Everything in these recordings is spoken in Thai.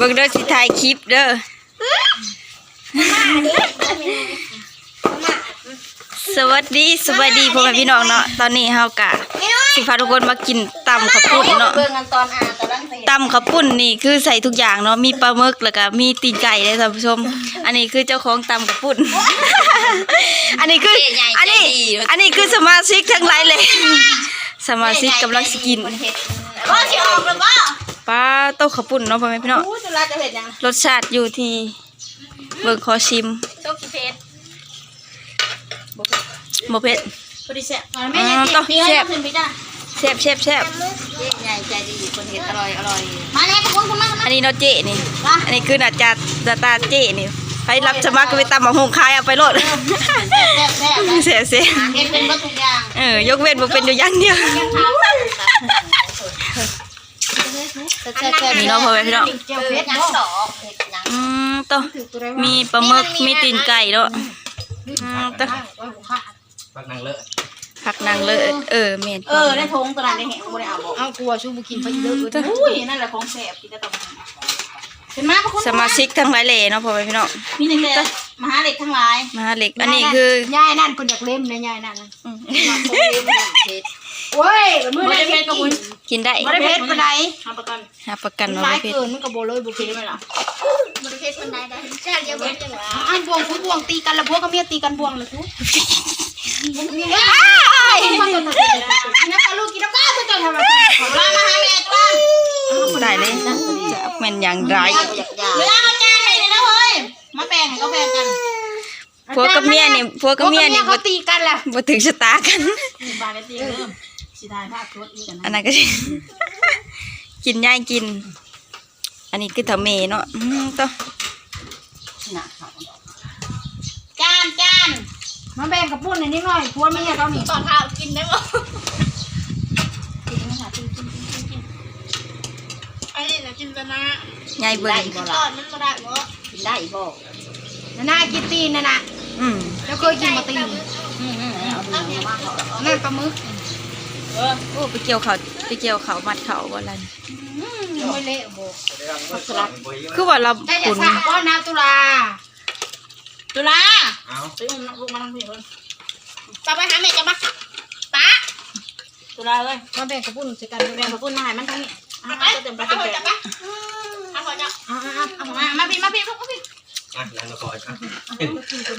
เบิ่งเด้อสิถ่ายคลิปเด้อสวัสดีสวัสดีพ่อแม่พี่น้องเนาะตอนนี้เฮากะสิพาทุกคนมากินตำข้าวปุ้นเนาะตำข้าวปุ้นนี่คือใส่ทุกอย่างเนาะมีปลาหมึกแล้วก็มีตีนไก่เลยท่านผู้ชม อันนี้คือเจ้าของตำข้าวปุ้น อันนี้คืออันนี้อันนี้คือสมาชิกทั้งหลายเลย สมาชิกกำลังสกินว่าสิออกหรือเปล่าปลาโต๊ะข้าวปุ้นเนาะพ่อแม่พี่น้องอู้จุฬาจะเห็นยังรสชาติอยู่ที่เบิ่งขอชิมต้มกี่เพชรบ่เผ็ดพอดีแซ่บแม่ยังอ๋อต้องพี่ให้แซ่บขึ้นไปจ้าแซ่บแซ่บแซ่บใหญ่ใจดีคนเห็ดอร่อยอร่อยมาแล้วขอบคุณคุณมากอันนี้เนาะเจ๊นี่มาอันนี้คือหน้าจาหน้าตาเจ๊นี่ใครรับสมัครก็ไปตำบักหุ่งขายเอาไปโลดแซ่บแซ่บเสียเสียเห็ดเป็นวัตถุกอย่างเออยกเว้นบ่เป็นอยู่อย่างเดียว นี่เนาะพ่อแม่พี่น้องเจียวเพชรยังสองเห็ดยังอืมต่อมีปลาหมึกมีตีนไก่ด้วยอืมต่อปักนางเลอะผักนางเลยเออแม่นเออได้ทงตัวนั้นได้เห็นบ่ได้เอาบอกเอากลัวชูบุกินไปเยอะเลยอุ้ยนั่นแหละของแซ่บกินได้ตรงเป็นมาพระคุณสมาชิกทั้งหลายแหล่เนาะพ่อแม่พี่น้องมีหนึ่งเลยมหาเด็กทั้งหลายมหาเหล็กอันนี้คือยายนั่นคนอยากเล่มนะยายนั่นน่ะ อืมโอ้ยมือบ่ไหนได้เพชรกับคุณกินได้บ่ได้เพชรปานใดทำประกันหาประกันว่าหลาบ่ยเผ็ดเกินมันก็บ่เลยบ่คิคิดดไหมล่ะบริเทศคนใดได้เจ้าเดียวกันจังหวะอันบวงผู้บวงตีกันแล้วพวกกับเมียตีกันบวงเลยทุกกินน้ำปลาลูกกินน้ำปลาตัวจอยทำไมขอลามาหาแม่ตัวได้เลยจะแม่นอย่างไรเวลาเอาจานให้เลยนะเฮ้ยมาแบ่งให้เขาแบ่งกันพวกกับเมียนี่พวกกับเมียนี่เขาบ่ตีกันล่ะบ่ถึงชะตากัน บานได้ตีเริ่ม สิทายภาพชุดอีกกันอันนะนั้นก็สิ กินย่ายกิน อันนี้คือทำเมเนาะอืมต่อจานจานมาแบ่งกับปุ้นนิดหน่อยพวไม่ให้เขาหนีตอนข้าวกินได้บ่อันนี้นะจินตนาย่ายเบิ่งตอนมันบ่ได้บ่กินได้บ่น่ากินตีนน่ะนะอืมแล้วเคยกินมาตีนอืมอืมเอาเนื้อมาเขานั่นปลาหมึก โอ้ไปเกี่ยวเขาไปเกี่ยวเขามัดเขาบ่ลันไม่เละโบคือว่าเราได้จะปุ่นสาก้อนน้ำตุลา ตุลาเอาไปอุ้มลูกมาทางพี่คนตาไปหาแม่จะมาป้าตุลาเอ้ยมาแบ่งกับปุ้นใส่กันแบ่งขอบคุณมาให้มันทั้งนี้เอาไปเต็มไปเอาเต็มไปไปจะมาเอาไปจะอ่าอ่าเอามามาพี่มาพี่ลูกมาพี่ อะนางมาคอยอะ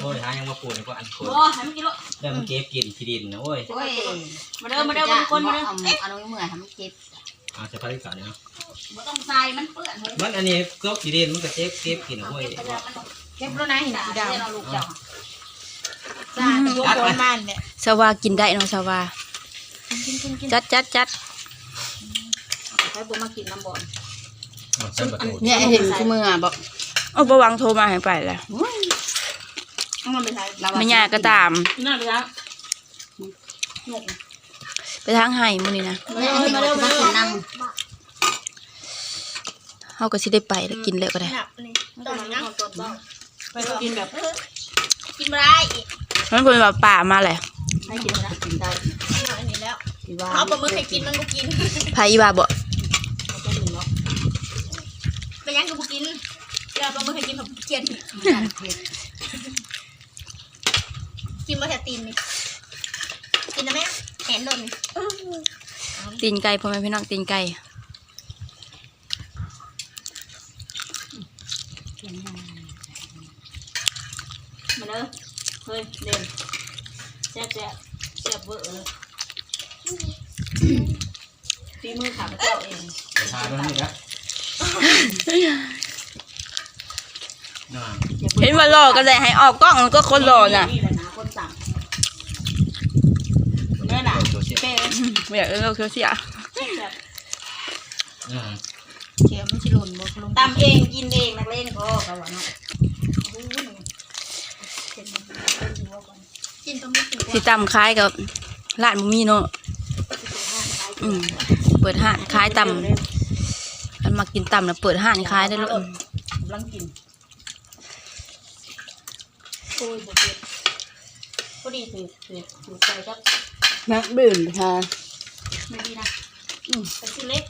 โอ้ยหายังมาปวดก็อันคนโอ้ให้มันกินลูกเริ่มเก็บกินที่ดินนะโอ้ยโอ้ยมาเด้อมาเด้อมาทุกคนมาเด้อเอาน้องเมื่อยทำเก็บเอาจะพาริกาเนี่ยเนาะบ่ต้องใส่มันเปื้อนเฮ้ยมันอันนี้กบที่ดินมันก็เก็บเก็บกินโอ้ยเก็บแล้วนะหินด่าสีเดี๋ดาวยวเราลูกเจ้าจ้าแต่พวกคนมันเนี่ยสวากินได้เนาะสวาจัดจัดจัดใช้บ่มากินน้ำบ่อนเอาใส่ประตูเนี่ยเห็นคู่มือบอก เอาบ่หวังโทรมาให้ไปแล้วต้องมันไปใช้ไม่ยากก็ตาม น่าไปแล้วไปทางไห้มื้อนี้นะมาเด้อมาเด้อมาเด้อนั่งเฮาก็สิได้ไปแล้วกินแล้วก็ได้หนักเลยตอนนั้นไปกินแบบกินไม่ได้อีกมันเพิ่นว่าป่ามาแหละให้กินนะกินได้อันนี้แล้วกินว่าเอาปลาหมึกให้กินมันก็กินไผอีว่าบ่ไปยังก็บ่กินเดี๋ยวปลาหมึก ให้กินผมเกลียดกินมาแค่ตีนนี่กินนะแม่แหนโดนตีนไก่พ่อแม่พี่น้องตีนไก่มาเด้อเฮ้ยเด่นแซ่บแซ่บแซ่บเวอร์เลยฝีมือข้าพเจ้าเอง ทานมันนี่นะน่า เห็นว่าหล่อก็ได้ให้ออกกล้องมันก็คนหล่อน่ะนี่แหละนะคนสั่งเนี่ยน่ะตัวเสียเป้ไม่อยากเออเขาเสียแซ่บอืมเขียวไม่ใช่หล่นบ่ลงตำเองกินเองนักเลงก็เขาว่าเนาะกินปลาหมึกถึงสิตำคล้ายกับร้านบ่มีเนาะอืมเปิดห้านขายตำมันมากินตำแล้วเปิดห้านขายได้ลูกกำลังกิน โอ้ยบ่เผ็ดพอดีถือถือถือใจครับนักดื่มค่ะไม่ดีนะอืมแต่ชิ้นเล็ก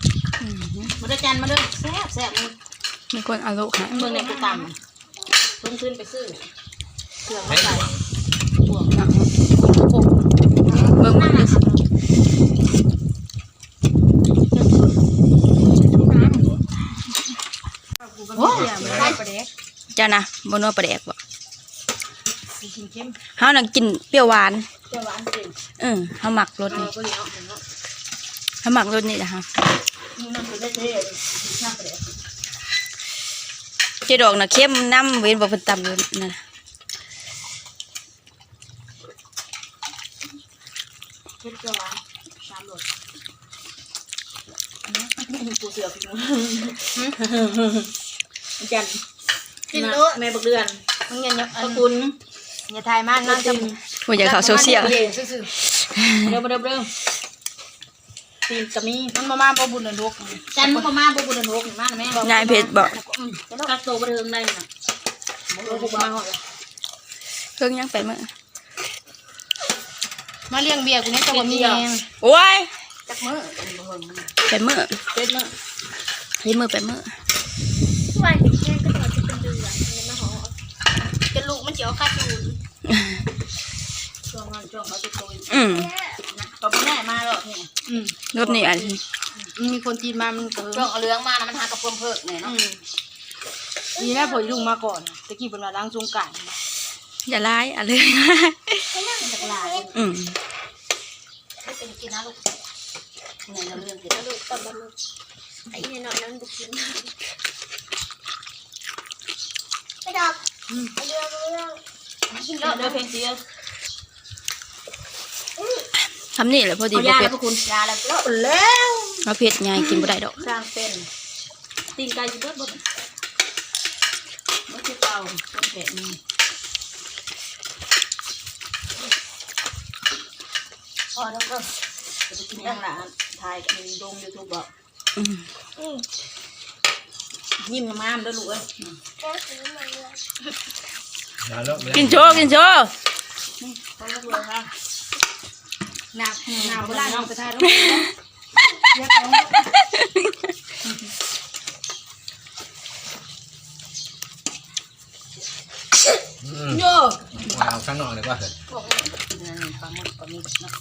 มาเด้อจันมาเด้อแซ่บแซ่บมันมีคนเอาลูกให้เมื่อในกูต่ำลงขึ้นไปซื้อเครื่องไม่มาใส่หวังบวกนะเบิ่งมันดิเจ้านะบ่นัวปลาแดกบ่ เฮานั่งกินเปรี้ยวหวานเจ้าหวานจริงเออเฮาหมักรสนี่ก็เลยเอาเนาะเฮาหมักรสนี่นะคะนี่มันเป็นได้เท่ช่างไปเลยเจดอกน่ะเข้มน้ำเว้นบ่เพิ่นตำอยู่นั่นน่ะเจ้าหวานสามรสกูเสือกกูจันกินนะโลแม่บักเดือน มึงอย่าอย่าขอบคุณ อย่าทายมากนะจริงผู้อยากเข้าโซเชียลซื่อเร็วเร็วเร็วตีนกะมีๆมันมามาบ่บุญเดือนหกจันมึงประมาณบ่บุญหกมาแม่นายเพชรบอกกักโตบ่เทิงได้น่ะบ่รู้มาหอดเพิ่งยังไปมื้อมาเลี้ยงเบียร์กูเนี่ยจะบ่มีแรงโอ้ยจักมื้อไปมื้อเป็ดมื้อไปมื้อไปมื้อวันนี้แค่ก็จะเป็นเดือนมันมาหอ จะลูกมันเจียวข้าจูนช่วงนั้นช่วงเขาจะโตอืมนะก็บ่แน่มาหรอกนี่อืมรสนี่อันมันมีคนจีนมามันก็ช่วงเอาเลื้องมานะมันหากระเพิ่มเพิกเนี่ยอืเนาะมนี่แหละพอลุงมาก่อนตะกี้เป็นว่าล้างสงกรารอย่าร้ายอะไรจักหลายอืมไม่เป็นกินนะลูกในเรื่องกินลูกตอนบันลูกไอ้เนี่ยนอนนั้นบุกินไปดอก เรื่องเรื่องกินแล้วเด้อเพียทำนี่แหละพอดีเอายาเผ็แล้ดวกคุณยาแล้วแล้วแล้วมาเผ็ดไงกินบ่ได้ดอกสร้างเป็นตีนไก่สิเบิดบ่บ่คือเก่าต้นแผะนี่พอแล้วก็จะไปกินยังล่ะถ่ายกันลง YouTube บอกอืม ยิ้มงามๆเด้อลูกเอ้ยแล้วแล้วกินโชว์กินโชว์พอแล้วเลยค่ะหนักหนักโบราณเอาไปทายแล้วโย เอาข้างนอกเลยว่าเถอะนั่นปลาหมึกปลาหมึกเนาะ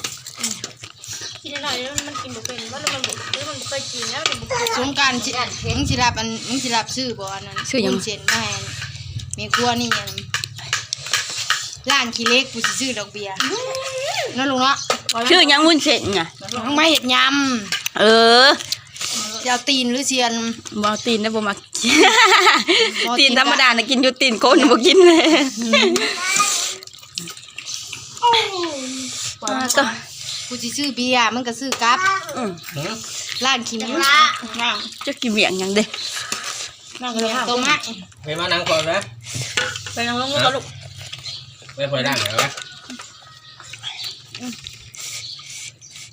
กินหน่อยแล้วมันกินบ่เป็นว่ามันบ่หรือมันบ่เคยกินแล้วมันบ่สงการสิมึงสิรับอันมึงสิรับซื้อบ่อันนั้นเซ็นมาให้แม่ครัวนี่ยังร้านขี้เล็กกูสิซื้อดอกเบี้ยเนาะลุงเนาะชื่อหยังวุ้นเส้นไงมึงมาเฮ็ดยำเออำจะเอาตีนหรือเสียนบ่เอาตีนได้บ่มักบ่ตีตีนนธรรมดาน่ะกินอยู่ตีนโคนบ่กินเลยอ่าก็กูสิซื้อเบียร์มึงก็ซื้อกลับอืมหือร้านขี้เมียนั่งจะกินเวียงหยังเด้นั่งกันเลยค่ะตรงมาไปมานั่งก่อนนะไปนั่งลงก็ลูกไปพอยนั่งเหรอวะ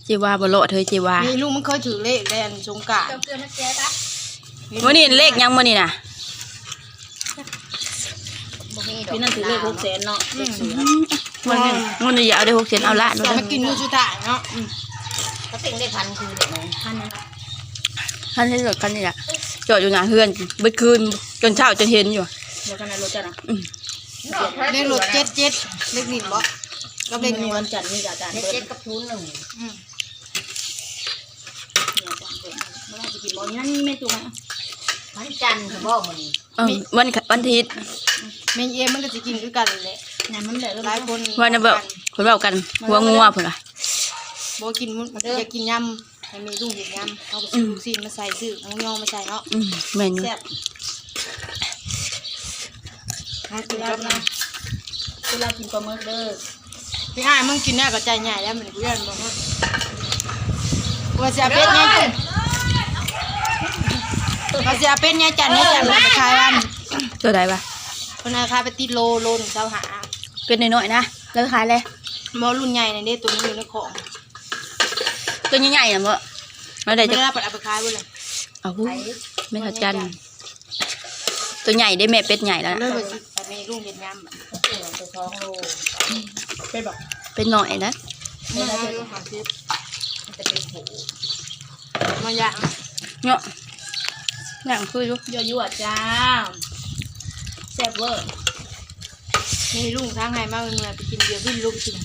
เจว่าบ่รอดเฮ้ยเจว่านี่ลุงมันเคยถือเลขแดนสงกรารเกลือมาแก้ปะมื้อนี้เลขหยังมื้อนี้น่ะพี่นั่นถือเลขหกแสนเนาะเลขเสือมื้อนี้มื้อนี้อย่าเอาได้6เซนเอาละจะมากินมื้อสุดท้ายเนาะเขาติ่งได้พันคือเด็กไหนพันนั่นคันนี้รถคันนี้ล่ะจอดอยู่หน้าเฮือนเบิดคืนจนเช้าจนเห็นอยู่เดี๋ยวกันนะรถจ้ะนะเลขรถเจ็ดเจ็ดเลขดินบ่กับเลเด็ขกหนึ่งวันจันทร์นี่อาจารย์เจ็ดกับทุนหนึ่ง อืม เนี่ยอาจารย์เปิดไม่ว่าจะ กินบ่นั่นไม่ตัววันจันทร์เขาบอกมันเออวันวันอาทิตย์แม่เอ็มมันก็สิกินคือกันแหละนั่นมันเลยหลายคนวันน่ะเบ่คนเว้ากันหัวงัวพุ่นล่ะบ่กินมันอยากกินยำให้มีลุงเห็นยำเอาไปซื้อลูกชิ้นมาใส่ซื้อน้องยองมาใส่เนาะอืมแม่นอยู่แซ่บให้กินเวลากับน้เวลากินปลาหมึกเด้อำพี่อ้ายมึงกินแน่ก็ใจใหญ่แล้วมันกูยันบ่ฮะว่าสิเอาเป็ดไง ว่าสิเอาเป็ดไงจันให้จันไปขายวันตัวใดวะคนเอาขายไปติดโลโลหนึงเจ้าหาเป็นน้อยๆนะแล้วขายเลยบ่รุ่นใหญ่ในเด้ตัวนี้อยู่ในของตัวใหญ่ๆน่ะบ่แล้วได้ไม่จะได้เอาไปขายบ่เลยเอาหูไม่ทันจันตัวใหญ่ได้แม่เป็ดใหญ่แล้วเลยนะว่าสิอันนี้ลุงเห็นยำแบบเกี่ยวตัวท้องโลเป็นบอกเป็นน้อยนะนี่นะลุงหาซื้อมันจะเป็นหูมาอย่างเนาะ อย่างคืออยู่ยั่วยั่วๆจ้าแซ่บเวอร์มีลุงทางไห้มาเมื่อไปกินเบียร์วิ่งลุกกิน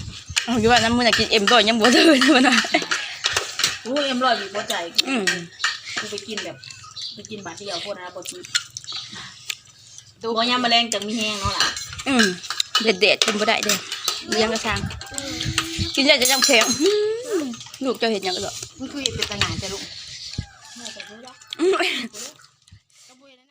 เอาอยู่ว่าน้ำมันอยากกินเอ็มด้วยยังบ่เลยมันน่ะอู้เอ็มร้อยอยู่หัวใจอืมกูไปกินแบบไปกินบาทเดียวโคตรนะปกติบ่ยามแมลงจังมีแห้งเนาะล่ะอืมเด็ดเด็ดๆกินบ่ได้เด้เลี้ยงกระชังกินได้จะยังแข็งอืมลูกเจ้าเห็นหยังก็มันคือเป็นตะหงานจะลุง